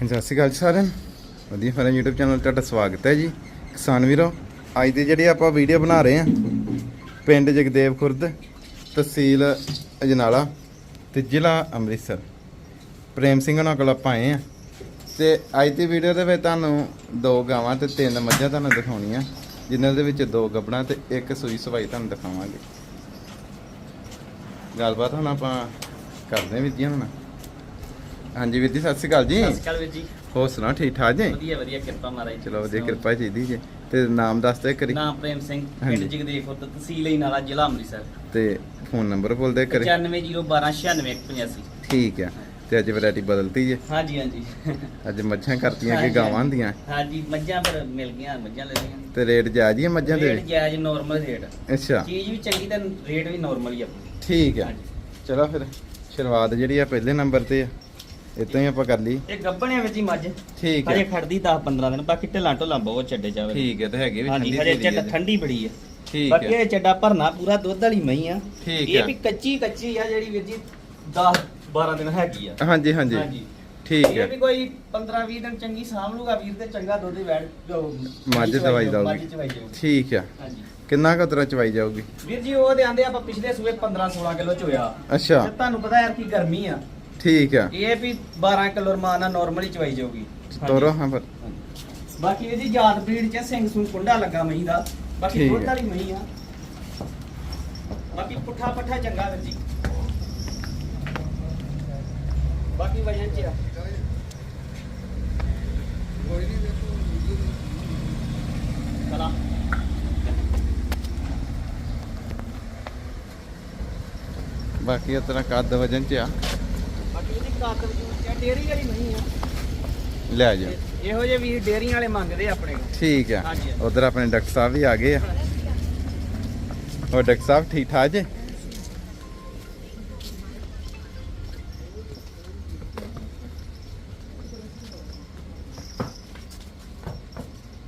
ਹਾਂਜੀ, ਸਤਿ ਸ਼੍ਰੀ ਅਕਾਲ ਜੀ ਸਾਰਿਆਂ ਨੂੰ। ਵਧੀਆ ਫਾਰਮ YouTube ਚੈਨਲ ਤੇ ਤੁਹਾਡਾ ਸਵਾਗਤ ਹੈ ਜੀ। ਕਿਸਾਨ ਵੀਰੋ ਅੱਜ ਦੀ ਜਿਹੜੀ ਆਪਾਂ ਵੀਡੀਓ ਬਣਾ ਰਹੇ ਹਾਂ ਪਿੰਡ ਜਗਦੇਵ ਖੁਰਦ ਤਹਿਸੀਲ ਅਜਨਾਲਾ ਤੇ ਜ਼ਿਲ੍ਹਾ ਅੰਮ੍ਰਿਤਸਰ। ਪ੍ਰੇਮ ਸਿੰਘ ਉਹਨਾਂ ਕੋਲ ਆਪਾਂ ਆਏ ਆ ਤੇ ਅੱਜ ਦੀ ਵੀਡੀਓ ਦੇ ਵਿੱਚ ਤੁਹਾਨੂੰ ਦੋ ਗਾਵਾਂ ਤੇ ਤਿੰਨ ਮੱਝਾਂ ਤੁਹਾਨੂੰ ਦਿਖਾਉਣੀਆਂ ਜਿਨ੍ਹਾਂ ਦੇ ਵਿੱਚ ਦੋ ਗੱਬਣਾ ਤੇ ਇੱਕ ਸੂਈ ਸਵਾਈ ਤੁਹਾਨੂੰ ਦਿਖਾਵਾਂਗੇ। ਗੱਲਬਾਤ ਹੁਣ ਆਪਾਂ ਕਰਦੇ ਹਾਂ ਵੀਰ ਜੀ ਹੁਣ। ਹਾਂਜੀ ਵੀਰ ਜੀ ਸਤਿ ਸ਼੍ਰੀ ਅਕਾਲ ਜੀ। ਸਤਿ ਸ਼੍ਰੀ ਅਕਾਲ ਵੀਰ ਜੀ। ਹੋਰ ਸੁਣਾਓ ਠੀਕ ਠਾਕ ਜੀ? ਵਧੀਆ ਵਧੀਆ ਕਿਰਪਾ ਮਹਾਰਾਜ ਦੀ। ਚਲੋ ਵਧੀਆ ਕਿਰਪਾ ਚਾਹੀਦੀ ਜੀ। ਤੇ ਨਾਮ ਦੱਸ ਦਿਓ ਕਰੀ ਨਾਮ ਪ੍ਰੇਮ ਸਿੰਘ। ਪਿੰਡ ਜਗਦੇਵਪੁਰ ਤਹਿਸੀਲ ਹੀ ਨਾਲਾ ਜ਼ਿਲ੍ਹਾ ਅੰਮ੍ਰਿਤਸਰ। ਤੇ ਫੋਨ ਨੰਬਰ ਬੋਲ ਦੇ ਕਰੀ 9501296185 ਠੀਕ ਆ। ਤੇ ਅੱਜ ਵੈਰਾਈਟੀ ਬਦਲਤੀ ਜੇ। ਹਾਂਜੀ ਹਾਂਜੀ। ਅੱਜ ਮੱਝਾਂ ਕਰਤੀਆਂ ਕਿ ਗਾਵਾਂ ਹੁੰਦੀਆਂ ਹਾਂਜੀ। ਮੱਝਾਂ ਪਰ ਮਿਲ ਗਈਆਂ ਮੱਝਾਂ ਲੈ ਲਈਆਂ। ਤੇ ਰੇਟ ਜਾਇਜ਼ ਹੀ ਮੱਝਾਂ ਦੇ? ਰੇਟ ਜਾਇਜ਼ ਨਾਰਮਲ ਰੇਟ। ਅੱਛਾ। ਚੀਜ਼ ਵੀ ਚੰਗੀ ਤੇ ਰੇਟ ਵੀ ਨਾਰਮਲ ਹੀ ਆਪਣੀ। ਠੀਕ ਆ। ਚਲੋ ਫਿਰ ਸ਼ੁਰੂਆਤ ਜਿਹੜੀ ਆ ਪਹਿਲੇ ਨੰਬਰ ਤੇ ਆ। ਇਤੋਂ ਹੀ ਆਪਾਂ ਕਰ ਲਈ। ਇਹ ਗੱਬਣਿਆਂ ਵਿੱਚ ਹੀ ਮੱਝ। ਠੀਕ ਆ ਹਜੇ ਖੜਦੀ 10 15 ਦਿਨ ਬਾਕੀ ਢਿੱਲਾਂ ਢੋਲਾਂ ਬਹੁਤ ਛੱਡੇ ਜਾਵੇ ਠੀਕ ਹੈ ਤੇ ਹੈਗੇ ਵੀ ਹਾਂਜੀ ਠੰਡੀ ਹਜੇ ਚੱਡਾ। ਠੰਡੀ ਬੜੀ ਹੈ। ਠੀਕ ਬਾਕੀ ਹੈ। ਇਹ ਚੱਡਾ ਭਰਨਾ ਪੂਰਾ ਦੁੱਧ ਵਾਲੀ ਮਈ ਆ। ਠੀਕ ਇਹ ਆ ਵੀ ਕੱਚੀ ਕੱਚੀ ਆ ਜਿਹੜੀ ਵੀਰ ਜੀ 10 12 ਦਿਨ ਹੈਗੀ ਆ। ਹਾਂਜੀ ਹਾਂਜੀ। ਹਾਂਜੀ। ਠੀਕ ਇਹ ਹੈ। ਵੀ ਕੋਈ 15 20 ਦਿਨ ਚੰਗੀ ਸਾਂਭ ਲੂਗਾ ਵੀਰ ਤੇ ਚੰਗਾ ਦੁੱਧ ਹੀ ਵੈੜ ਮੱਝ ਦਵਾਈ ਦਊਗੀ ਠੀਕ ਆ ਹਾਂਜੀ। ਕਿੰਨਾ ਕੁ ਉਤਰਾ ਚਵਾਈ ਜਾਊਗੀ? ਵੀਰ ਜੀ ਉਹ ਦੇ ਆਂਦੇ ਆਪਾਂ ਪਿਛਲੇ ਸੂਏ 15 16 ਕਿਲੋ ਚੋਇਆ। ਅੱਛਾ। ਤੇ ਤੁਹਾਨੂੰ ਪਤਾ ਯਾਰ ਕੀ ਗਰਮੀ ਆ। ਠੀਕ ਆ। ਇਹ ਵੀ 12 ਕਿਲੋ ਰਮਾਨ ਨਾਰਮਲੀ ਚਵਾਈ ਜਾਊਗੀ। ਤੋਰੋ ਹਾਂ ਹਾਂਜੀ। ਬਾਕੀ ਇਹਦੀ ਜਾਤ ਬਰੀਡ ਚ ਸਿੰਘ ਸੁੰ ਕੁੰਡਾ ਲੱਗਾ ਮਹੀਂ ਦਾ। ਬਾਕੀ ਠੀਕ ਦੁੱਧ। ਵਾਲੀ ਮਹੀਂ ਆ। ਬਾਕੀ ਪੁੱਠਾ ਪੱਠਾ ਚੰਗਾ ਵੀਰ ਜੀ। ਬਾਕੀ ਵਜਨ ਚ ਆ। ਚਲਾ। ਬਾਕੀ ਉਤਰਾ ਕੱਦ ਵਜਨ ਚ ਆ। ਬਾਕੀ ਇਹਦੀ ਕਾਤਰ ਦੀ ਡੇਰੀ ਵਾਲੀ ਨਹੀਂ ਆ। ਲੈ ਜਾ ਇਹੋ ਜਿਹੇ ਵੀ ਡੇਰੀਆਂ ਵਾਲੇ ਮੰਗਦੇ ਆ ਆਪਣੇ ਕੋਲ। ਠੀਕ ਆ। ਹਾਂਜੀ। ਉਧਰ ਆਪਣੇ ਡਾਕਟਰ ਸਾਹਿਬ ਵੀ ਆ ਗਏ ਆ। ਹੋਰ ਡਾਕਟਰ ਸਾਹਿਬ ਠੀਕ ਠਾਕ ਜੇ?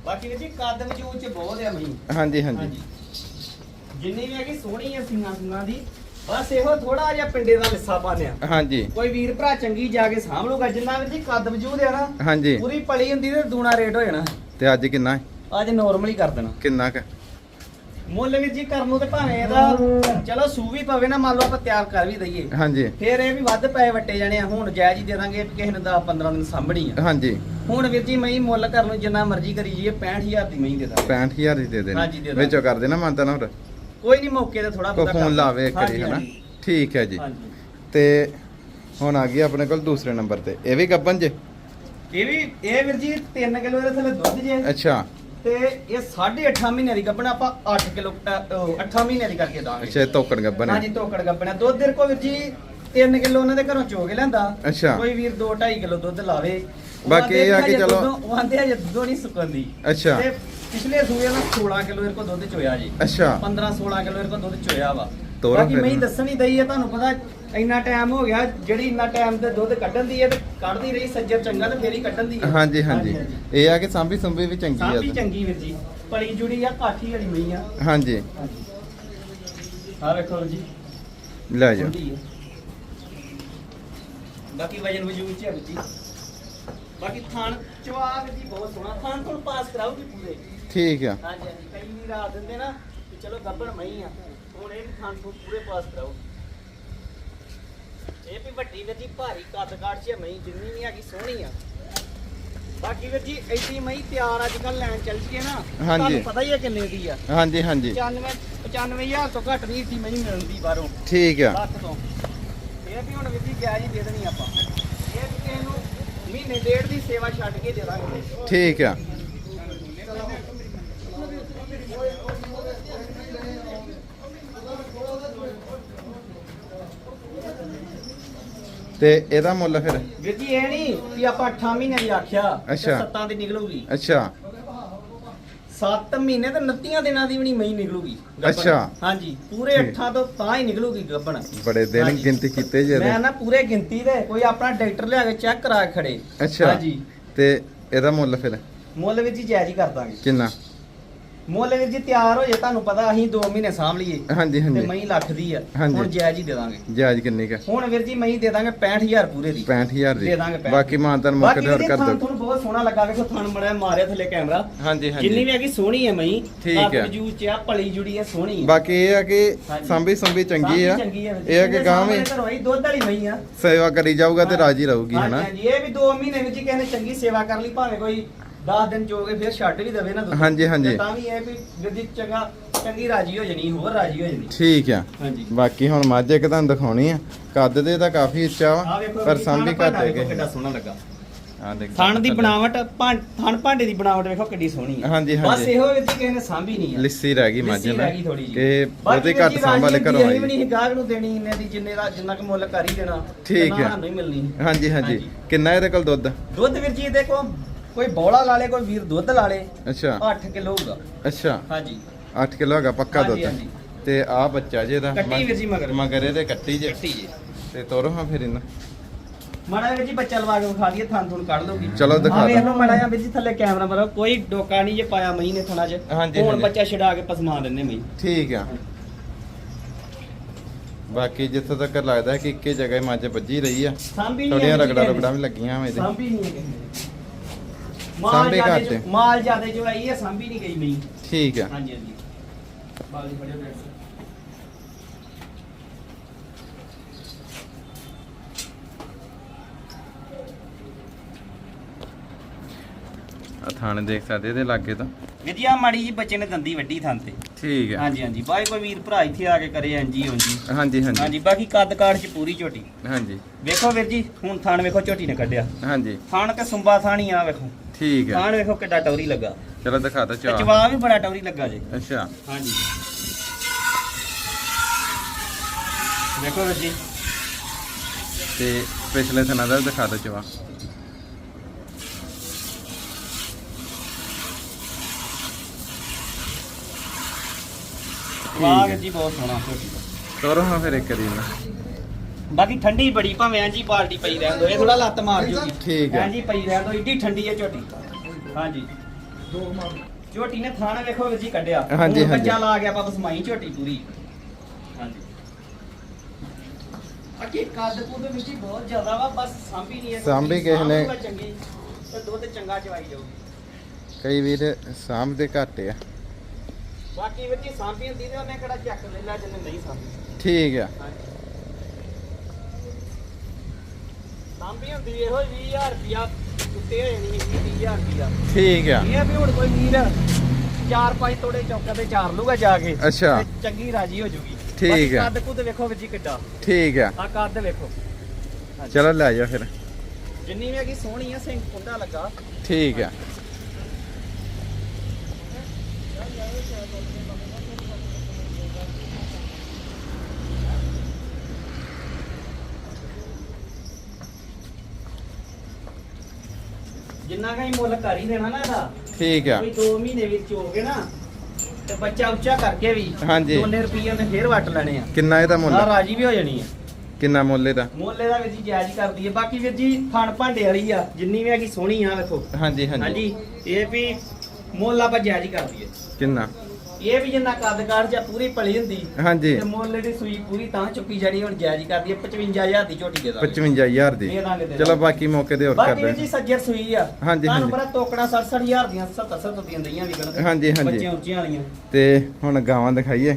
ਬਾਕੀ ਵੀਰ ਜੀ ਕੱਦ ਵਜੂਦ ਚ ਬਹੁਤ ਆ ਮਹੀਂ ਹਾਂਜੀ ਹਾਂਜੀ। ਜਿੰਨੀ ਵੀ ਹੈਗੀ ਸੋਹਣੀ ਆ ਸਿੰਘਾਂ ਸਿੰਘਾਂ ਦੀ। ਬਸ ਇਹੋ ਥੋੜਾ ਜਿਹਾ ਪਿੰਡੇ ਦਾ ਲਿੱਸਾ ਪਾਣਿਆ ਹਾਂਜੀ। ਕੋਈ ਵੀਰ ਭਰਾ ਚੰਗੀ ਜਾ ਕੇ ਸਾਂਭ ਲੂਗਾ ਜਿੰਨਾ ਵੀਰ ਜੀ ਕੱਦ ਵਜੂਦ ਆ ਨਾ ਹਾਂਜੀ। ਪੂਰੀ ਪਲੀ ਹੁੰਦੀ ਤੇ ਦੂਣਾ ਰੇਟ ਹੋ ਜਾਣਾ। ਤੇ ਅੱਜ ਕਿੰਨਾ ਹੈ? ਅੱਜ ਨਾਰਮਲ ਹੀ ਕਰ ਦੇਣਾ। ਕਿੰਨਾ ਕ? ਮੁੱਲ ਵੀਰ ਜੀ ਕਰਨ ਨੂੰ ਤੇ ਭਾਵੇਂ ਇਹਦਾ ਚਲੋ ਸੂ ਵੀ ਪਵੇ ਨਾ ਮੰਨ ਲਓ ਆਪਾਂ ਤਿਆਰ ਕਰ ਵੀ ਦਈਏ। ਹਾਂਜੀ। ਫੇਰ ਇਹ ਵੀ ਵੱਧ ਪਏ ਵੱਟੇ ਜਾਣੇ ਆ ਹੁਣ ਜਾਇਜ਼ ਹੀ ਦੇ ਦਾਂਗੇ ਵੀ ਕਿਸੇ ਨੇ 10 15 ਦਿਨ ਸਾਂਭਣੀ ਆ। ਹਾਂਜੀ। ਹੁਣ ਵੀਰ ਜੀ ਮੈਂ ਮੁੱਲ ਕਰਨ ਨੂੰ ਜਿੰਨਾ ਮਰਜ਼ੀ ਕਰੀ ਜਾਈਏ 65000 ਦੀ ਮੈਂ ਦੇ ਦਾਂ 65000 ਦੀ ਦੇ ਹਾਂਜੀ, ਦੇ ਦੇਣਾ ਦਾਂਗੇ। ਵਿੱਚੋਂ ਕਰ ਦੇਣਾ ਮੰਨਤਾ ਨਾ ਹੋਰ ਕੋਈ ਨਹੀਂ ਮੌਕੇ ਤੇ ਥੋੜਾ ਕੋ ਫੋਨ ਲਾਵੇ ਹਾਂਜੀ, ਹਨਾ? ਹਾਂਜੀ, ਠੀਕ ਹੈ ਜੀ। ਹਾਂਜੀ। ਤੇ ਹੁਣ ਆ ਗਈ ਆਪਣੇ ਕੋਲ ਦੂਸਰੇ ਨੰਬਰ ਤੇ। ਇਹ ਵੀ ਗੱਬਨ ਜੇ? ਇਹ ਵੀ ਇਹ ਵੀਰ ਜੀ 3 ਕਿਲੋ ਦੇ ਥੱਲੇ ਦੁੱਧ ਜੇ। ਅੱਛਾ। ਤੇ ਇਹ 8.5 ਮਹੀਨੇ ਦੀ ਗੱਭਣਾ ਆਪਾਂ 8 ਕਿਲੋ 8 ਮਹੀਨੇ ਦੀ ਕਰਕੇ ਦਾਂਗੇ। ਅੱਛਾ ਇਹ ਤੋਕੜ ਗੱਬਨ ਹਾਂਜੀ ਹੈ ਤੋਕੜ ਗੱਭਣਾ ਦੁੱਧ ਦੇ ਕੋ ਵੀਰ ਜੀ 3 ਕਿਲੋ ਉਹਨਾਂ ਦੇ ਘਰੋਂ ਚੋ ਕੇ ਲੈਂਦਾ ਅੱਛਾ। ਕੋਈ ਵੀਰ 2 2.5 ਕਿਲੋ ਦੁੱਧ ਲਾਵੇ। ਬਾਕੀ ਇਹ ਆ ਕਿ ਹਜੇ ਚਲੋ- ਉਹ ਆਂਦੇ ਹਜੇ ਦੁੱਧੋਂ ਨਹੀਂ ਸੁੱਕਦੀ ਅੱਛਾ। ਤੇ ਪਿਛਲੇ ਸੂਏ ਨਾਲ 16 ਕਿਲੋ ਇਹ ਕੋ ਦੁੱਧ ਚੋਇਆ ਜੀ। ਅੱਛਾ। 15 16 ਕਿਲੋ ਇਹ ਕੋ ਦੁੱਧ ਚੋਇਆ ਵਾ। ਤੋਰੋ ਬਾਕੀ। ਮੈਂ ਹੀ ਦੱਸਣ ਹੀ ਦਈ ਹੈ ਤੁਹਾਨੂੰ ਪਤਾ ਇੰਨਾ ਟਾਈਮ ਹੋ ਗਿਆ ਜਿਹੜੀ ਇੰਨਾ ਟਾਈਮ ਤੇ ਦੁੱਧ ਕੱਢਣ ਦੀ ਹੈ ਤੇ ਕੱਢਦੀ ਰਹੀ ਸੱਜਰ ਚੰਗਾ ਤੇ ਫੇਰ ਹੀ ਕੱਢਣ ਦੀ ਹੈ ਹਾਂਜੀ ਹਾਂਜੀ। ਇਹ ਆ ਕਿ ਸਾਂਭੀ ਸੁੰਭੀ ਵੀ ਚੰਗੀ ਸਾਂਭੀ ਆ ਚੰਗੀ ਵੀਰ ਜੀ। ਪਲੀ ਜੁੜੀ ਆ ਕਾਠੀ ਵਾਲੀ ਮਈ ਆ। ਹਾਂਜੀ। ਆ ਵੇਖੋ ਜੀ। ਲੈ ਜਾ ਹੁੰਦੀ ਹੈ ਬਾਕੀ ਵਜਨ ਵਜੂਦ ਚ ਹੈ ਵੀਰ ਜੀ। ਬਾਕੀ ਥਾਣ ਚਵਾਗ ਜੀ ਬਹੁਤ ਸੋਹਣਾ। ਥਾਣ ਕੋਲ ਪਾਸ ਕਰਾਉਗੀ ਪੂਰੇ। ਠੀਕ ਆ। ਹਾਂਜੀ ਹਾਂਜੀ ਕਈ ਵੀ ਰਾਤ ਦਿੰਦੇ ਨਾ ਕਿ ਚਲੋ ਗੱਬੜ ਮਈ ਆ। ਹੁਣ ਇਹ ਵੀ ਥਾਣ ਕੋਲ ਪੂਰੇ ਪਾਸ ਕਰਾਉ ਇਹ ਵੀ ਵੱਡੀ ਵੀਰ ਜੀ ਭਾਰੀ ਕੱਦ ਕਾਠ ਚ ਮਈ ਜਿੰਨੀ ਵੀ ਹੈਗੀ ਸੋਹਣੀ ਆ। ਬਾਕੀ ਵੀਰ ਜੀ ਐਡੀ ਮਈ ਤਿਆਰ ਅੱਜ ਕੱਲ ਲੈਣ ਚੱਲ ਜੀਏ ਨਾ ਹਾਂਜੀ। ਤੁਹਾਨੂੰ ਪਤਾ ਹੀ ਹੈ ਕਿੰਨੇ ਦੀ ਆ। ਹਾਂਜੀ ਹਾਂਜੀ। 95 95000 ਤੋਂ ਘੱਟ ਨਹੀਂ ਸੀ ਮੈਨੂੰ ਮਿਲਦੀ ਬਾਹਰੋਂ। ਠੀਕ ਆ। ਲੱਖ ਤੋਂ। ਇਹ ਵੀ ਹੁਣ ਵਿਧੀ ਗਿਆ ਜੀ ਦੇ ਦੇਣੀ ਆਪਾਂ। ਇਹ ਵੀ ਕਿਸੇ ਨੂੰ ਮਹੀਨੇ ਡੇਢ ਦੀ ਸੇਵਾ ਛੱਡ ਕੇ ਦੇ ਦਾਂਗੇ। ਠੀਕ ਆ। ਤੇ ਇਹਦਾ ਮੁੱਲ ਫਿਰ? ਵੀਰ ਜੀ ਇਹ ਨਹੀਂ ਕਿ ਆਪਾਂ 8 ਮਹੀਨੇ ਦੀ ਆਖਿਆ ਅੱਛਾ। 7 ਦੀ ਨਿਕਲੂਗੀ। ਅੱਛਾ। 7 ਮਹੀਨੇ ਤੇ 29 ਦਿਨਾਂ ਦੀ ਵੀ ਨਹੀਂ ਮਈ ਨਿਕਲੂਗੀ ਗੱਭਣ। ਅੱਛਾ। ਹਾਂਜੀ ਪੂਰੇ ਠੀਕ। 8 ਤੋਂ ਤਾਂ ਹੀ ਨਿਕਲੂਗੀ ਗੱਬਣ ਬੜੇ ਦਿਨ। ਗਿਣਤੀ ਕੀਤੇ ਜੇ ਮੈਂ ਨਾ ਪੂਰੇ ਗਿਣਤੀ ਦੇ ਕੋਈ ਆਪਣਾ ਡਾਕਟਰ ਲਿਆ ਕੇ ਚੈੱਕ ਕਰਾ ਕੇ ਖੜੇ। ਅੱਛਾ। ਹਾਂਜੀ। ਤੇ ਇਹਦਾ ਮੁੱਲ ਫਿਰ? ਮੁੱਲ ਵੀਰ ਜੀ ਜਾਇਜ਼ ਹੀ ਕਰ ਦਾਂਗੇ। ਕਿੰਨਾ? ਮੁੱਲ ਵੀਰ ਜੀ ਤਿਆਰ ਹੋ ਜੇ ਤੁਹਾਨੂੰ ਪਤਾ ਅਸੀਂ 2 ਮਹੀਨੇ ਸਾਂਭ ਲਈਏ ਹਾਂਜੀ ਤੇ ਹਾਂਜੀ ਮਹੀਂ ਲੱਖ ਦੀ ਆ। ਹਾਂਜੀ। ਹੁਣ ਜਾਇਜ਼ ਹੀ ਦੇ ਦਾਂਗੇ। ਜਾਇਜ਼ ਕਿੰਨੀ ਕਾ? ਹੁਣ ਵੀਰ ਜੀ ਮਹੀਂ ਦੇ ਦਾਂਗੇ 65000 ਪੂਰੇ ਦੀ। 65000 ਦੀ। ਦੇ ਦਾਂਗੇ ਪੈਂਹਠ। ਬਾਕੀ ਮਾਨਤਨ ਮੌਕੇ ਬਾਕੀ ਤੇ ਹੋਰ ਵੀਰ ਜੀ ਕਰ ਥਾਂ ਦੋ। ਤੁਹਾਨੂੰ ਬਹੁਤ ਸੋਹਣਾ ਲੱਗਾ ਵੇਖੋ ਥਣ ਮੜਿਆ ਮਾਰਿਆ ਥੱਲੇ ਕੈਮਰਾ। ਹਾਂਜੀ ਜਿੰਨੀ ਹਾਂਜੀ ਵੀ ਹੈਗੀ ਸੋਹਣੀ ਹੈ ਮਹੀਂ ਠੀਕ ਹੈ। ਜੂ ਚ ਆ ਪਲੀ ਜੁੜੀ ਹੈ ਸੋਹਣੀ ਹੈ ਬਾਕੀ ਇਹ ਆ ਕਿ ਹਾਂਜੀ। ਸੰਭੀ ਸੰਭੀ ਚੰਗੀ ਆ। ਚੰਗੀ ਹੈ ਇਹ ਆ ਕਿ ਗਾਂ ਵੀ ਹੀ ਦੁੱਧ ਵਾਲੀ ਮਹੀਂ ਆ। ਸੇਵਾ ਕਰੀ ਜਾਊਗਾ ਤੇ ਰਾਜੀ ਰਹੂਗੀ ਹਾਂਜੀ, ਹਨਾ? ਹਾਂਜੀ। ਇਹ ਵੀ 2 ਮਹੀਨੇ ਵਿੱਚ ਹੀ ਕਿਸੇ ਨੇ ਚੰਗੀ ਸੇਵਾ ਕਰ ਲਈ ਭਾਵੇਂ ਕੋਈ 10 ਦਿਨ ਚੋਗੇ ਫਿਰ ਛੱਡ ਵੀ ਦਵੇ ਨਾ ਦੁੱਧ। ਹਾਂਜੀ, ਹਾਂਜੀ। ਤੇ ਤਾਂ ਵੀ ਇਹ ਵੀ ਗੱਡੀ ਚੰਗਾ ਚੰਗੀ ਰਾਜੀ ਹੋ ਜਣੀ ਹੋਰ ਰਾਜੀ ਹੋ ਜਣੀ। ਠੀਕ ਆ। ਹਾਂਜੀ। ਬਾਕੀ ਹੁਣ ਮੱਝ ਇੱਕ ਤੁਹਾਨੂੰ ਦਿਖਾਉਣੀ ਆ। ਕੱਦ ਦੇ ਤਾਂ ਕਾਫੀ ਉੱਚਾ ਆ ਵਾ ਵੇਖੋ ਪਰ ਸੰਭੀ ਘੱਟ ਵੇਖੋ ਹੈਗੇ। ਕਿੱਡਾ ਸੋਹਣਾ ਲੱਗਾ। ਆ ਦੇਖ ਥਣ ਦੀ ਬਣਾਵਟ ਭਾਂ- ਥਣ ਭਾਂਡੇ ਦੀ ਬਣਾਵਟ ਵੇਖੋ ਕਿੱਡੀ ਸੋਹਣੀ ਹੈ ਹਾਂਜੀ, ਬਸ ਹਾਂਜੀ। ਇਹੋ ਵਿੱਚ ਕਿਸੇ ਨੇ ਸਾਂਭੀ ਨਹੀਂ ਹੈ ਲਿੱਸੀ ਰਹਿ ਗਈ ਮੱਝ ਲਿੱਸੀ ਨਾ। ਰਹਿ ਗਈ ਥੋੜੀ ਜਿਹੀ। ਕਿ ਬਾਕੀ ਬਹੁਤੇ ਵੀਰ ਘੱਟ ਜੀ ਸਾਂਭ ਵਾਲੇ ਰਾਜੀ ਘਰੋਂ ਅਸੀਂ ਆਈ ਵੀ ਨਹੀਂ ਗਾਹਕ ਨੂੰ ਦੇਣੀ ਇੰਨੇ ਦੀ ਜਿੰਨੇ ਦਾ ਜਿੰਨਾ ਕੁ ਮੁੱਲ ਕਰ ਹੀ ਦੇਣਾ ਠੀਕ ਹੈ। ਸਾਨੂੰ ਹੀ ਮਿਲਣੀ। ਹਾਂਜੀ ਹਾਂਜੀ। ਹਾਂਜੀ। ਕਿੰਨਾ ਇਹਦੇ ਕੋਲ ਦੁੱਧ? ਦੁੱਧ ਵੀਰ ਜੀ ਦੇਖੋ ਕੋਈ ਬੌਲਾ ਲਾ ਲੇ ਕੋਈ ਵੀਰ ਦੁੱਧ ਲਾ ਲੇ ਅੱਛਾ। 8 ਕਿਲੋ ਹੋਊਗਾ। ਅੱਛਾ। ਹਾਂਜੀ। 8 ਕਿਲੋ ਹੈਗਾ ਪੱਕਾ ਦੁੱਧ। ਹਾਂਜੀ। ਤੇ ਆ ਬੱਚਾ ਜੇ ਦਾ ਕੱਟੀ ਵੀਰ ਜੀ ਮਗਰ। ਮਗਰ ਇਹਦੇ ਕੱਟੀ ਜੇ। ਕੱਟੀ ਜੀ। ਤੇ ਤੋਰੋ ਹਾਂ ਫਿਰ ਇਹਨਾਂ। ਮਾੜਾ ਵੀਰ ਜੀ ਬੱਚਾ ਲਵਾ ਕੇ ਵਿਖਾ ਦਈਏ ਥਾਂ ਥੁਣ ਕੱਢ ਲਓਗੀ ਚਲੋ ਦਿਖਾ ਆ ਵੇਖ ਦਿਓ। ਲਓ ਮਾੜਾ ਜਿਹਾ ਵੀਰ ਜੀ ਥੱਲੇ ਕੈਮਰਾ ਮਾਰੋ। ਕੋਈ ਡੋਕਾ ਨਹੀਂ ਜੇ ਪਾਇਆ ਮਈ ਨੇ ਥਣਾ 'ਚ ਹਾਂਜੀ, ਹੁਣ ਹਾਂਜੀ। ਬੱਚਾ ਛਡਾ ਕੇ ਪਸਮਾ ਦਿੰਨੇ ਮਈ ਠੀਕ ਆ। ਬਾਕੀ ਜਿੱਥੋਂ ਤੱਕ ਲੱਗਦਾ ਕਿ ਇੱਕੇ ਜਗ੍ਹਾ ਹੀ ਮੱਝ ਵੱਜੀ ਰਹੀ ਆ। ਸਾਂਭੀ ਨਹੀਂ ਥੋੜੀਆਂ ਰਗੜਾ। ਰਗੜਾ ਵੀ ਲੱਗੀਆਂ ਵਾ ਇਹਦੇ। ਸਾਂਭੀ ਨਹੀਂ ਹੈ ਕਿਸੇ ਨੇ। ਮਾਲ ਸਾਂਭੀ ਜਿਆਦੇ ਜੋ- ਹੈ। ਮਾਲ ਜਿਆਦੇ ਜੋ ਆਈ ਹੈ ਸਾਂਭੀ ਨਹੀਂ ਗਈ ਮਈ ਠੀਕ ਆ ਹਾਂਜੀ ਹਾਂਜੀ। ਬਾਲੀ ਫੜਿਓ ਡੈਡ ਆ ਥਾਣੇ ਦੇਖ ਸਕਦੇ ਇਹਦੇ ਲਾਗੇ ਤਾਂ। ਵਿਦਿਆ ਮਾੜੀ ਜੀ ਬੱਚੇ ਨੇ ਦੰਦੀ ਵੱਡੀ ਥਾਂ ਤੇ। ਠੀਕ ਆ ਹਾਂਜੀ ਹਾਂਜੀ। ਬਾਈ ਕੋਈ ਵੀਰ ਭਰਾ ਇੱਥੇ ਆ ਕੇ ਕਰੇ ਹਾਂਜੀ ਹਾਂਜੀ ਹਾਂਜੀ ਹਾਂਜੀ। ਹਾਂਜੀ ਬਾਕੀ ਕੱਦ ਕਾਠ ਚ ਪੂਰੀ ਝੋਟੀ। ਹਾਂਜੀ। ਵੇਖੋ ਵੀਰ ਜੀ ਹੁਣ ਥਾਣ ਵੇਖੋ ਝੋਟੀ ਨੇ ਕੱਢਿਆ। ਹਾਂਜੀ। ਥਾਣ ਤੇ ਸੁੰਬਾ ਥਾਣੀ ਆ ਵੇਖੋ। ਠੀਕ ਆ ਥਾਣ ਵੇਖੋ ਕਿੱਡਾ ਟੌਰੀ ਲੱਗਾ। ਚਲੋ ਦਿਖਾ ਦੋ ਤੇ ਚਾਹ ਜਵਾਬ ਵੀ ਬੜਾ ਟੌਰੀ ਲੱਗਾ ਜੇ। ਅੱਛਾ। ਹਾਂਜੀ। ਵੀਰ ਜੀ। ਤੇ ਪਿਛਲੇ ਥਣਾ ਦਾ ਦਿਖਾ ਦੋ ਚਾਹ ਵਾਹ ਹੈ। ਜੀ ਬਹੁਤ ਸੋਹਣਾ। ਤੋਰੋ ਹਾਂ ਫਿਰ ਇੱਕ ਵਾਰੀ। ਨਾ ਬਾਕੀ ਠੰਡੀ ਬੜੀ ਭਾਵੇਂ ਐਂ ਜੀ ਬਾਲਟੀ ਪਈ ਰਹਿਣ ਦੋ ਇਹ ਥੋੜਾ ਲੱਤ ਮਾਰ ਜੂਗੀ। ਠੀਕ ਹੈ। ਐਂ ਜੀ ਪਈ ਰਹਿਣ ਦੋ ਏਡੀ ਠੰਡੀ ਹੈ ਝੋਟੀ। ਹਾਂਜੀ। ਝੋਟੀ ਨੇ ਥਾਣਾ ਵੇਖੋ ਵੀਰ ਜੀ ਕੱਢਿਆ। ਹਾਂਜੀ, ਹੁਣ ਹਾਂਜੀ। ਬੱਚਾ ਲਾ ਗਿਆ ਆਪਾਂ ਬਸਮਾਈ ਝੋਟੀ ਪੂਰੀ। ਹਾਂਜੀ। ਅੱਗੇ ਕੱਦ ਕੁੱਦ ਵਿੱਚ ਹੀ ਬਹੁਤ ਜ਼ਿਆਦਾ ਵਾ ਬਸ ਸਾਂਭੀ ਨਹੀਂ ਹੈ। ਸਾਂਭੀ ਕਿਸੇ ਨੇ- ਸਾਂਭੂਗਾ ਚੰਗੀ ਤੇ ਦੁੱਧ ਚੰਗਾ ਚਵਾਈ ਜਾਊ। ਕਈ ਵੀਰ ਸਾਂਭਦੇ ਘੱਟ ਆ। ਬਾਕੀ ਵੀਰ ਜੀ ਸਾਂਭੀ ਹੁੰਦੀ ਤੇ ਉਹਨੇ ਕਿਹੜਾ ਚੱਕ ਲੈ ਲਿਆ ਜਿੰਨੇ ਨਹੀਂ ਸਾਂਭੀ। ਠੀਕ ਆ। ਸਾਂਭੀ ਹੁੰਦੀ ਇਹੋ 20000 ਰੁਪਿਆ ਉੱਤੇ ਹੋ ਜਾਣੀ 20000 ਰੁਪਿਆ ਠੀਕ ਆ। ਇਹ ਆ ਵੀ ਹੁਣ ਕੋਈ ਵੀਰ ਚਾਰ ਪੰਜ ਤੋੜੇ ਚੌਕਾ ਤੇ ਚਾਰ ਲੂਗਾ ਜਾ ਕੇ ਅੱਛਾ। ਤੇ ਚੰਗੀ ਰਾਜੀ ਹੋ ਜੂਗੀ। ਠੀਕ ਬਾਕੀ ਹੈ। ਕੱਦ ਕੁੱਦ ਵੇਖੋ ਵੀਰ ਜੀ ਕਿੱਡਾ। ਠੀਕ ਆ। ਆ ਕੱਦ ਵੇਖੋ। ਹਾਂਜੀ। ਚਲੋ ਲੈ ਜਾ ਫਿਰ। ਜਿੰਨੀ ਵੀ ਹੈਗੀ ਸੋਹਣੀ ਆ ਸਿੰਘ ਕੁੰਡਾ ਲੱਗਾ। ਠੀਕ ਆ। ਜਿੰਨਾ ਕਾ ਹੀ ਮੁੱਲ ਕਰ ਹੀ ਦੇਣਾ ਨਾ ਇਹਦਾ ਠੀਕ ਆ। ਕੋਈ 2 ਮਹੀਨੇ ਵਿੱਚ ਹੋ ਗਏ ਨਾ ਤੇ ਬੱਚਾ ਉੱਚਾ ਕਰਕੇ ਵੀ ਹਾਂਜੀ। ਦੋਨੇ ਰੁਪਈਏ ਤੇ ਫੇਰ ਵੱਟ ਲੈਣੇ ਆ। ਕਿੰਨਾ ਇਹਦਾ ਨਾ ਮੁੱਲ ਰਾਜੀ ਵੀ ਹੋ ਜਾਣੀ ਆ। ਕਿੰਨਾ ਮੁੱਲ ਇਹਦਾ? ਮੁੱਲ ਇਹਦਾ ਵੀਰ ਜੀ ਜਾਇਜ਼ ਹੀ ਕਰਦੀ ਹੈ ਬਾਕੀ ਵੀਰ ਜੀ ਥਣ ਭਾਂਡੇ ਵਾਲੀ ਆ ਜਿੰਨੀ ਵੀ ਹੈਗੀ ਸੋਹਣੀ ਆ ਵੇਖੋ। ਹਾਂਜੀ ਹਾਂਜੀ। ਹਾਂਜੀ ਇਹ ਵੀ ਮੁੱਲ ਆਪਾਂ ਜਾਇਜ਼ ਹੀ ਕਰਦੀ ਹੈ ਕਿੰਨਾ? ਇਹ ਵੀ ਜਿੰਨਾ ਕੱਦ ਕਾਠ ਜਾਂ ਪੂਰੀ ਪਲੀ ਹੁੰਦੀ ਹਾਂਜੀ। ਤੇ ਮੁੱਲ ਦੀ ਸੂਈ ਪੂਰੀ ਤਾਂ ਚੁੱਕੀ ਜਾਣੀ ਹੁਣ ਜਾਇਜ਼ ਕਰਦੀ ਹੈ 55000 ਦੀ ਝੋਟੀ ਦੇ ਦਾਂਗੇ। 55000 ਦੀ। ਦੇ ਦਾਂਗੇ, ਦੇ ਚਲੋ। ਬਾਕੀ ਮੌਕੇ ਤੇ ਹੋਰ ਬਾਕੀ ਵੀਰ ਜੀ ਦੇ ਸੱਜਰ ਸੂਈ ਆ। ਹਾਂਜੀ, ਤੁਹਾਨੂੰ ਹਾਂਜੀ। ਪਤਾ ਟੋਕੜਾ 60000 ਦੀਆਂ 70 70 ਦੀਆਂ ਦਈਆਂ ਵਿਕਣ ਹਾਂਜੀ, ਹਾਂਜੀ। ਬੱਚੀਆਂ ਉੱਚੀਆਂ ਵਾਲੀਆਂ। ਤੇ ਹੁਣ ਗਾਵਾਂ ਦਿਖਾਈਏ।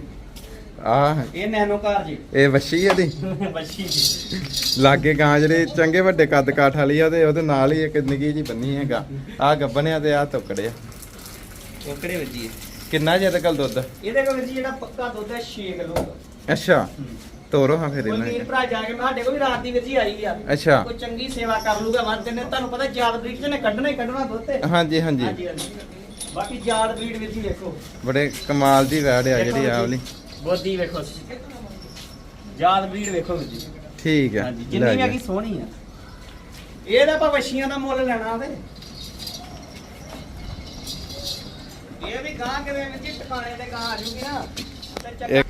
ਆ। ਇਹ ਨੈਨੋ ਕਾਰ ਜੀ। ਇਹ ਵੱਛੀ ਆ ਦੀ ਬੱਚੀ ਜੀ। ਲਾਗੇ ਗਾਂ ਜਿਹੜੇ ਚੰਗੇ ਵੱਡੇ ਕੱਦ ਕਾਠ ਵਾਲੀ ਆ ਤੇ ਉਹਦੇ ਨਾਲ ਹੀ ਇੱਕ ਨਿੱਕੀ ਜੀ ਬੰਨੀ ਹੈਗਾ। ਆ ਗੱਬਣਿਆ ਤੇ ਆ ਟੁਕੜੇ ਆ। ਟੋਕੜੇ ਵੱਜੀ ਹੈ ਕਿੰਨਾ ਜੇ ਕੋਲ ਦੁੱਧ? ਇਹਦੇ ਕੋਲ ਵੀਰ ਜੀ ਜਿਹੜਾ ਪੱਕਾ ਦੁੱਧ ਹੈ 6 ਕਿਲੋ ਅੱਛਾ ਤੋਰੋ ਹਾਂ ਫਿਰ ਕੋਈ ਇਹਨਾਂ ਵੀਰ। ਭਰਾ ਜਾ ਕੇ ਸਾਡੇ ਕੋਲ ਵੀ ਰਾਤ ਦੀ ਵੀਰ ਜੀ ਆਈ ਆ। ਅੱਛਾ। ਕੋਈ ਚੰਗੀ ਸੇਵਾ ਕਰ ਲੂਗਾ ਮਨ ਤੇ ਨੇ ਤੁਹਾਨੂੰ ਪਤਾ ਜਾਦ ਬਰੀਡ ਚ ਨੇ ਕੱਢਣਾ ਹੀ ਕੱਢਣਾ ਦੁੱਧ ਤੇ। ਹਾਂਜੀ ਹਾਂਜੀ। ਹਾਂਜੀ ਬਾਕੀ ਜਾਦ ਬਰੀਡ ਵਿੱਚ ਹੀ ਵੇਖੋ। ਬੜੇ ਕਮਾਲ ਦੀ ਵੈੜ ਆ ਜਿਹੜੀ ਆ ਵਾਲੀ ਬੋਦੀ ਵੇਖੋ ਜਾਦ ਬਰੀਡ ਵੇਖੋ ਵੀਰ ਜੀ। ਠੀਕ ਆ। ਹਾਂਜੀ ਲੈ ਜਿੰਨੀ ਵੀ ਜਾ। ਹੈਗੀ ਸੋਹਣੀ ਆ। ਇਹਦਾ ਆਪਾਂ ਵਸ਼ੀਆਂ ਦਾ ਮੁੱਲ ਲੈਣਾ ਤੇ ਇਹ ਵੀ ਗਾਂ ਕਿਤੇ ਵਿੱਚ ਹੀ ਟਿਕਾਣੇ ਤੇ ਗਾਂ ਆ ਜੂਗੀ ਨਾ। ਤੇ ਇੱਕ-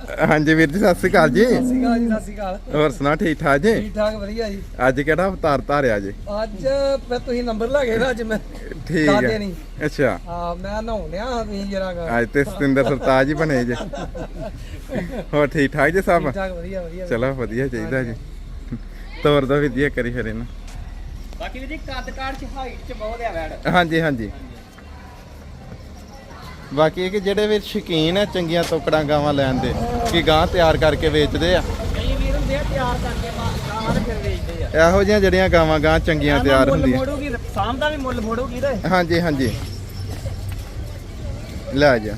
ਚੱਕਰ ਹਾਂਜੀ ਵੀਰ ਜੀ ਸਤਿ ਸ਼੍ਰੀ ਅਕਾਲ ਜੀ। ਸਤਿ ਸ਼੍ਰੀ ਅਕਾਲ ਜੀ ਸਤਿ ਸ਼੍ਰੀ ਅਕਾਲ। ਹੋਰ ਸੁਣਾ ਠੀਕ ਠਾਕ ਜੀ? ਠੀਕ ਠਾਕ ਵਧੀਆ ਜੀ। ਅੱਜ ਕਿਹੜਾ ਅਵਤਾਰ ਧਾਰਿਆ ਜੀ? ਅੱਜ ਫਿਰ ਤੁਸੀਂ ਨੰਬਰ ਲਾ ਨਾ ਅੱਜ ਮੈਂ ਠੀਕ ਹੈ। ਅੱਛਾ। ਆ ਮੈਂ ਨਹਾਉਣ ਡਿਆ ਤੁਸੀਂ ਜਰਾ ਠੀਕ ਅੱਜ ਤੇ ਸਤਿੰਦਰ ਸਰਤਾਜ ਹੀ ਬਣੇ ਜੀ। ਹੋਰ ਠੀਕ ਠਾਕ ਜੀ ਸਭ? ਠਾਕ ਵਧੀਆ ਵਧੀਆ। ਚਲੋ ਵਧੀਆ ਚਾਹੀਦਾ ਜੀ। ਤੋਰ ਦੋ ਵਧੀਆ ਕਰੀ ਫਿਰ ਇਹਨੂੰ। ਬਾਕੀ ਵੀਰ ਜੀ ਕੱਦ ਕਾਠ ਚ ਹਾਈਟ ਚ ਬਹੁਤ ਆ ਵੈੜ। ਹਾਂਜੀ ਹਾਂਜੀ। ਬਾਕੀ ਇਹ ਕਿ ਜਿਹੜੇ ਵੀ ਸ਼ੌਕੀਨ ਆ ਚੰਗੀਆਂ ਤੋਕੜਾਂ ਗਾਵਾਂ ਲੈਣ ਦੇ ਕਿ ਗਾਂ ਤਿਆਰ ਕਰਕੇ ਵੇਚਦੇ ਆ। ਕਈ ਵੀਰ ਹੁੰਦੇ ਆ ਤਿਆਰ ਕਰਕੇ ਗਾਵਾਂ ਤੇ ਫਿਰ ਵੇਚਦੇ ਆ। ਇਹੋ ਜਿਹੀਆਂ ਜਿਹੜੀਆਂ ਗਾਵਾਂ ਗਾਂ ਚੰਗੀਆਂ ਤਿਆਰ ਮੁੱਲ ਹੁੰਦੀਆਂ। ਮੋੜੂਗੀ ਸਾਮ ਦਾ ਵੀ ਮੁੱਲ ਮੋੜੂਗੀ ਤੇ। ਹਾਂਜੀ ਹਾਂਜੀ। ਲੈ ਜਾ।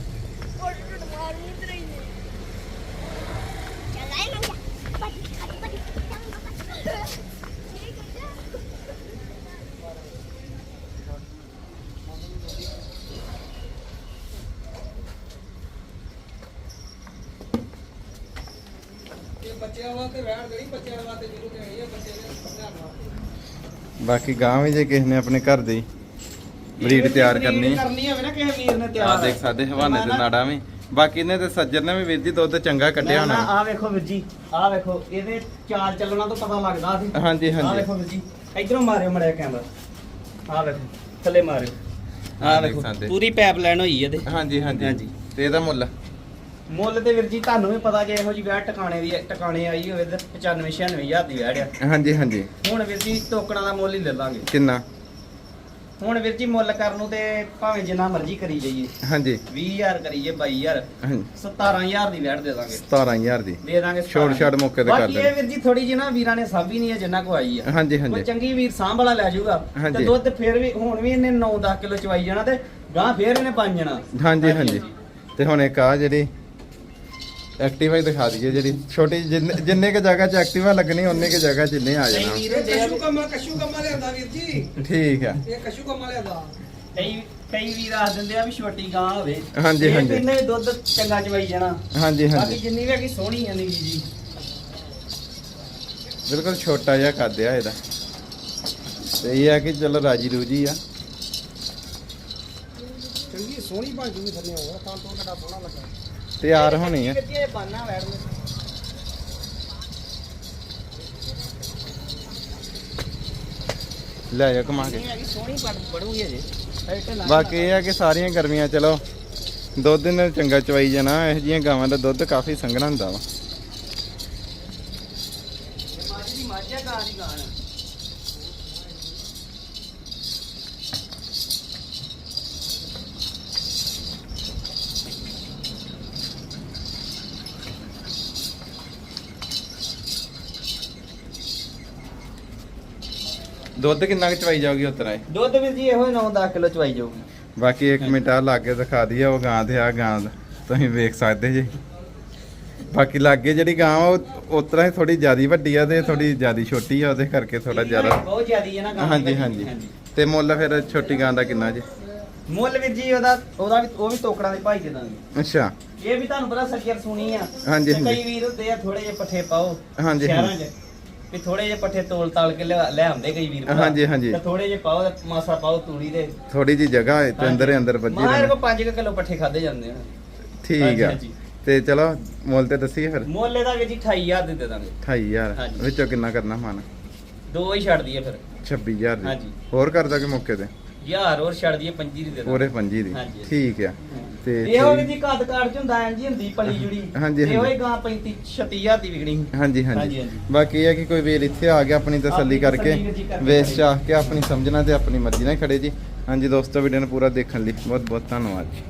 ਬੱਚਿਆਂ ਵਾਸਤੇ ਵੈਣ ਦੇਣੀ ਬੱਚਿਆਂ ਵਾਸਤੇ ਜ਼ਰੂਰ ਦੇਣੀ ਹੈ ਬੱਚੇ ਨੇ ਧਿਆਨ ਨਾਲ ਬਾਕੀ ਗਾਂ ਵੀ ਜੇ ਕਿਸੇ ਨੇ ਆਪਣੇ ਘਰ ਦੀ ਬਰੀਡ ਤਿਆਰ ਕਰਨੀ। ਕਰਨੀ ਹੋਵੇ ਨਾ ਕਿਸੇ ਵੀਰ ਨੇ ਆ ਦੇਖ ਸਕਦੇ ਹਵਾਨੇ ਦੇ ਨਾੜਾ ਵੀ। ਬਾਕੀ ਇਹਨੇ ਤੇ ਸੱਜਰ ਨੇ ਵੀ ਵੀਰ ਜੀ ਦੁੱਧ ਚੰਗਾ ਕੱਢਿਆ ਹੋਣਾ। ਆ ਵੇਖੋ ਵੀਰ ਜੀ ਆ ਵੇਖੋ ਇਹਦੇ ਚਾਲ ਚੱਲਣਾ ਤੋਂ ਪਤਾ ਲੱਗਦਾ ਸੀ। ਹਾਂਜੀ ਆ ਹਾਂਜੀ। ਵੇਖੋ ਵੀਰ ਜੀ ਇਧਰੋਂ ਮਾਰਿਓ ਮੜਿਆ ਕੈਮਰਾ। ਆ ਵੇਖੋ ਥੱਲੇ ਮਾਰਿਓ। ਆ ਵੇਖੋ। ਪੂਰੀ ਪਾਈਪ ਲਾਈਨ ਹੋਈ ਇਹਦੇ। ਹਾਂਜੀ ਹਾਂਜੀ। ਹਾਂਜੀ। ਤੇ ਇਹਦਾ ਮੁੱਲ? ਮੁੱਲ ਤੇ ਵੀਰ ਜੀ ਤੁਹਾਨੂੰ ਵੀ ਪਤਾ ਜੇ ਇਹੋ ਜੀ ਵਿਆਹ ਟਿਕਾਣੇ ਦੀ ਟਿਕਾਣੇ ਆਈ ਹੋਵੇ ਤੇ 95 96 ਹਜ਼ਾਰ ਦੀ ਵਿਆਹ ਆ। ਹਾਂਜੀ ਹਾਂਜੀ। ਹੁਣ ਵੀਰ ਜੀ ਟੋਕਣਾ ਦਾ ਮੁੱਲ ਹੀ ਲੈ ਲਾਂਗੇ। ਕਿੰਨਾ? ਹੁਣ ਵੀਰ ਜੀ ਮੁੱਲ ਕਰਨ ਨੂੰ ਤੇ ਭਾਵੇਂ ਜਿੰਨਾ ਮਰਜ਼ੀ ਕਰੀ ਜਾਈਏ। ਹਾਂਜੀ। 20000 ਕਰੀਏ 22000 ਹਾਂਜੀ। 17000 ਦੀ ਵਿਆਹ ਦੇ ਦਾਂਗੇ। 17000 ਦੀ। ਦੇ ਦਾਂਗੇ ਛੋੜ ਛਾੜ ਮੌਕੇ ਤੇ ਕਰ ਬਾਕੀ ਇਹ। ਵੀਰ ਜੀ ਥੋੜੀ ਜਿਹੀ ਨਾ ਵੀਰਾਂ ਨੇ ਸਾਬੀ ਨਹੀਂ ਹੈ ਜਿੰਨਾ ਕੋ ਆਈ ਆ। ਹਾਂਜੀ ਕੋਈ ਹਾਂਜੀ ਚੰਗੀ ਵੀਰ ਸਾਂਭ ਵਾਲਾ ਲੈ ਜਾਊਗਾ। ਤੇ ਦੁੱਧ ਫਿਰ ਵੀ ਹੁਣ ਵੀ ਇਹਨੇ 9-10 ਕਿਲੋ ਚਵਾਈ ਜਾਣਾ ਤੇ ਗਾਂ ਫੇਰ ਇਹਨੇ ਪੰਜ ਜਾਣਾ। ਹਾਂਜੀ ਹਾਂਜੀ। ਤੇ ਹੁਣ ਇੱਕ ਆ ਜਿਹੜੀ ਐਕਟਿਵਾ ਹੀ ਦਿਖਾ ਦਈਏ ਜਿਹੜੀ ਛੋਟੀ ਜਿੰਨੇ ਜਿੰਨੇ ਕ ਜਗ੍ਹਾ 'ਚ ਐਕਟਿਵਾ ਲੱਗਣੀ ਉਹਨੇ ਕ ਜਗ੍ਹਾ 'ਚ ਇੰਨੇ ਆ ਜਾਣਾ। ਵੀਰ ਇਹ ਹੁੰਦੇ ਆ ਕਸ਼ੂ ਕੰਮਾ ਕਸ਼ੂ ਕੰਮਾ ਲਿਆਂਦਾ ਵੀਰ ਜੀ। ਠੀਕ ਆ। ਇਹ ਕਸ਼ੂ ਕੰਮਾ ਲਿਆਂਦਾ। ਕਈ ਕਈ ਵੀਰ ਆਖ ਦਿੰਦੇ ਆ ਵੀ ਛੋਟੀ ਗਾਂ ਹੋਵੇ। ਹਾਂਜੀ, ਇਹ ਹਾਂਜੀ। ਇਹਨੇ ਦੁੱਧ ਚੰਗਾ ਚਵਾਈ ਜਾਣਾ। ਹਾਂਜੀ ਬਾਕੀ ਹਾਂਜੀ ਜਿੰਨੀ ਵੀ ਹੈਗੀ ਸੋਹਣੀ ਆ ਨੀ ਜੀ। ਬਿਲਕੁਲ ਛੋਟਾ ਜਿਹਾ ਕੱਦਿਆ ਇਹਦਾ। ਤੇ ਇਹ ਆ ਕਿ ਚਲੋ ਰਾਜੀ ਰੂਜੀ ਆ। ਚੰਗੀ ਸੋਹਣੀ ਬਣ ਜੂਗੀ ਥੱਲੇ। ਹੋਰ ਤਾਂ ਤੋਂ ਸੋਹਣਾ ਲੱਗਾ। ਤਿਆਰ ਹੋਣੀ ਆ। ਲੈ ਜਾ ਕਮਾ ਕੇ। ਬਾਕੀ ਇਹ ਆ ਕਿ ਸਾਰੀਆਂ ਗਰਮੀਆਂ, ਚਲੋ, ਦੁੱਧ ਨੇ ਚੰਗਾ ਚਵਾਈ ਜਾਣਾ, ਇਹੋ ਜਿਹੀਆਂ ਗਾਵਾਂ ਦਾ ਦੁੱਧ ਕਾਫੀ ਸੰਘਣਾ ਹੁੰਦਾ ਵਾ। ਦੁੱਧ ਕਿੰਨਾ ਕੁ ਚਵਾਈ ਜਾਊਗੀ ਉਤਰਾ ਇਹ ਦੁੱਧ ਵੀਰ ਜੀ ਇਹੋ 9-10 ਕਿਲੋ ਚਵਾਈ ਜਾਊਗੀ। ਬਾਕੀ 1 ਮਿੰਟ ਆ ਲਾਗੇ ਦਿਖਾ ਦਈਏ ਉਹ ਗਾਂ ਤੇ ਆ ਗਾਂ ਦਾ। ਤੁਸੀਂ ਵੇਖ ਸਕਦੇ ਜੀ। ਬਾਕੀ ਲਾਗੇ ਜਿਹੜੀ ਗਾਂ ਵਾ ਉਹ ਉਤਰਾ ਹੀ ਥੋੜੀ ਜਿਆਦੀ ਵੱਡੀ ਆ ਤੇ ਥੋੜੀ ਜਿਆਦੀ ਛੋਟੀ ਆ ਉਹਦੇ ਕਰਕੇ ਥੋੜਾ ਜ਼ਿਆਦਾ ਬਹੁਤ ਜ਼ਿਆਦੀ ਹੈ ਨਾ ਗਾਂ ਹਾਂਜੀ ਹਾਂਜੀ। ਤੇ ਮੁੱਲ ਫਿਰ ਛੋਟੀ ਗਾਂ ਦਾ ਕਿੰਨਾ ਜੀ? ਮੁੱਲ ਵੀਰ ਜੀ ਉਹਦਾ ਉਹਦਾ ਵੀ ਉਹ ਵੀ ਟੋਕਰਾਂ ਦੇ ਭਾਈ ਦੇ। ਦਾਂਗੇ ਅੱਛਾ। ਇਹ ਵੀ ਤੁਹਾਨੂੰ ਪਤਾ ਸੱਜਰ ਸੁਣੀ ਆ। ਹਾਂਜੀ। ਕਈ ਵੀਰ ਹੁੰਦੇ ਆ ਥੋੜੇ ਜਿਹੇ ਪੱਠੇ ਪਾਓ ਹਾਂਜੀ, ਸ਼ਹਿਰਾਂ। 'ਚ। ਵੀ ਥੋੜੇ ਜਿਹੇ ਪੱਠੇ ਤੋਲ ਤਾਲ ਕੇ ਲਿਆ ਲੈ ਆਉਂਦੇ ਕਈ ਵੀਰ ਭਰਾ। ਹਾਂਜੀ, ਹਾਂਜੀ। ਤੇ ਥੋੜੇ ਜਿਹੇ ਪਾਓ ਤੇ ਮਾਸਾ ਪਾਓ ਤੂੜੀ ਦੇ। ਥੋੜੀ ਜੀ ਜਗ੍ਹਾ ਹੈ ਤੇ ਅੰਦਰ ਹੀ ਅੰਦਰ ਵੱਜੀ ਮਾਰ ਰਹਿਣਾ। ਕੋ 5 ਕਿਲੋ ਪੱਠੇ ਖਾਦੇ ਜਾਂਦੇ ਆ। ਠੀਕ ਹਾਂਜੀ, ਆ। ਹਾਂਜੀ। ਤੇ ਚਲੋ ਮੁੱਲ ਤੇ ਦੱਸੀਏ ਫਿਰ। ਮੁੱਲ ਵੀਰ ਜੀ 28000 ਦੇ ਦੇ ਦਾਂਗੇ। 28000 ਹਾਂਜੀ। ਵਿੱਚੋਂ ਕਿੰਨਾ ਕਰਨਾ ਮਨ? ਦੋ ਹੀ ਛੱਡ ਦਈਏ ਫਿਰ। 26000 ਹਾਂਜੀ। ਦੀ। ਹੋਰ ਕਰ ਦੋਗੇ ਮੌਕੇ ਤੇ। ਯਾਰ ਹੋਰ ਛੱਡ ਦਈਏ 25 ਦੀ ਦੇ ਪੂਰੇ ਦਾਂਗੇ 25 ਦੀ। ਹਾਂਜੀ। ਠੀਕ ਆ। ਤੇ ਇਹੋ ਜੀ ਕਾੜ ਚ ਹੁੰਦਾ ਐਂ ਜੀ ਹੁੰਦੀ ਪਲੀ ਜੁੜੀ ਹਾਂਜੀ, ਇਹੋ ਹੀ। ਗਾਂ 35 36000 ਦੀ ਵਿਕਣੀ। ਹਾਂਜੀ ਹਾਂਜੀ। ਬਾਕੀ ਇਹ ਹੈ ਕਿ ਕੋਈ ਵੀਰ ਇੱਥੇ ਆ ਗਿਆ ਆਪਣੀ ਤਸੱਲੀ ਕਰਕੇ ਖੜੇ। ਚਾਹ ਕੇ ਆਪਣੀ ਸਮਝਣਾ ਤੇ ਆਪਣੀ ਮਰਜ਼ੀ ਨਾਲ ਖੜੇ ਜੀ ਹਾਂਜੀ ਦੋਸਤੋ ਵੀਡੀਓ ਨੂੰ ਪੂਰਾ ਦੇਖਣ ਲਈ ਬਹੁਤ ਬਹੁਤ ਧੰਨਵਾਦ ਜੀ